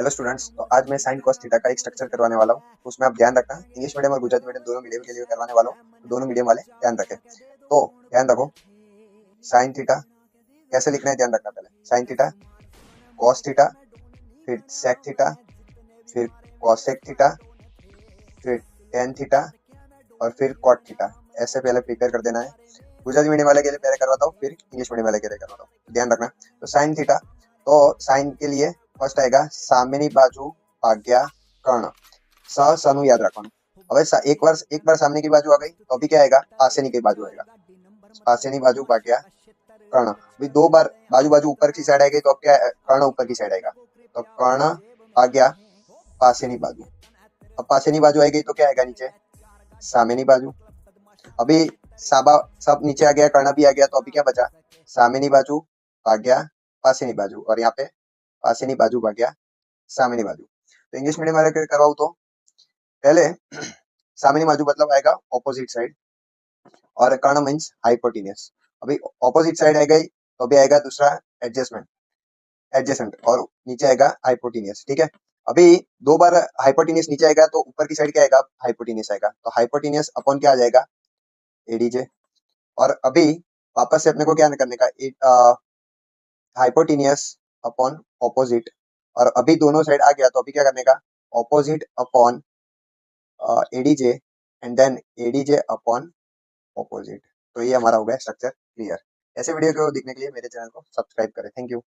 Hello students तो आज मैं साइन कॉस थीटा का एक स्ट्रक्चर करवाने वाला हूँ। तो उसमें आप ध्यान रखना इंग्लिश मीडियम और गुजराती मीडियम दोनों मीडियम के लिए करवाने वाला हूँ। तो दोनों मीडियम वाले ध्यान रखें। तो ध्यान रखो साइन थीटा कैसे लिखना है ध्यान रखना पहले। साइन थीटा कॉस थीटा फिर सेक थीटा फिर कॉसेक थीटा फिर टेन थीटा और फिर कॉट थीटा ऐसे पहले प्रिपेयर कर देना है। गुजराती मीडियम वाले के लिए पहले करवाता हूँ, फिर इंग्लिश मीडियम वाले के लिए करवाता हूँ। ध्यान रखना। तो साइन थीटा तो साइन के लिए फ़र्स्ट आएगा સામેની बाजू ભાગ્યા कर्ण સ याद रखो अब एक बार एक बार सामने की बाजू आ गई तो अभी क्या आएगा पासेनी की बाजू आएगा पासेनी बाजू भाग्या कर्ण अभी दो बार बाजू बाजू ऊपर की साइड आ गई तो अब क्या कर्ण ऊपर की साइड आएगा तो कर्ण भाग्या पासेनी बाजू अब पासेनी बाजू आई गई तो क्या आएगा नीचे सामेनी बाजू अभी साबा सब नीचे आ गया कर्ण भी आ गया तो अभी क्या बचा सामेनी बाजू भाग्या पासेनी बाजू और यहाँ पे પાસેની બાજુ ભાગ્યા સામેની बाजू तो इंग्लिश मीडियम वाले करवाऊ तो पहले सामने बाजू मतलब आएगा ऑपोजिट साइड और कर्ण मीन्स हाइपोटिनियस अभी ऑपोजिट साइड आ गई तो अभी आएगा दूसरा एडजस्टमेंट एडजस्टेंट और नीचे आएगा हाइपोटिनियस ठीक है अभी दो बार हाइपोटिनियस नीचे आएगा तो ऊपर की साइड क्या आएगा हाइपोटिनियस आएगा तो हाइपोटिनियस अपॉन क्या आ जाएगा एडीजे और अभी वापस से अपने को क्या करने का हाइपोटिनियस अपॉन ऑपोजिट और अभी दोनों साइड आ गया तो अभी क्या करने का? Opposite upon ADJ and then ADJ upon opposite तो ये हमारा हो गया स्ट्रक्चर क्लियर ऐसे वीडियो को देखने के लिए मेरे चैनल को सब्सक्राइब करें. Thank you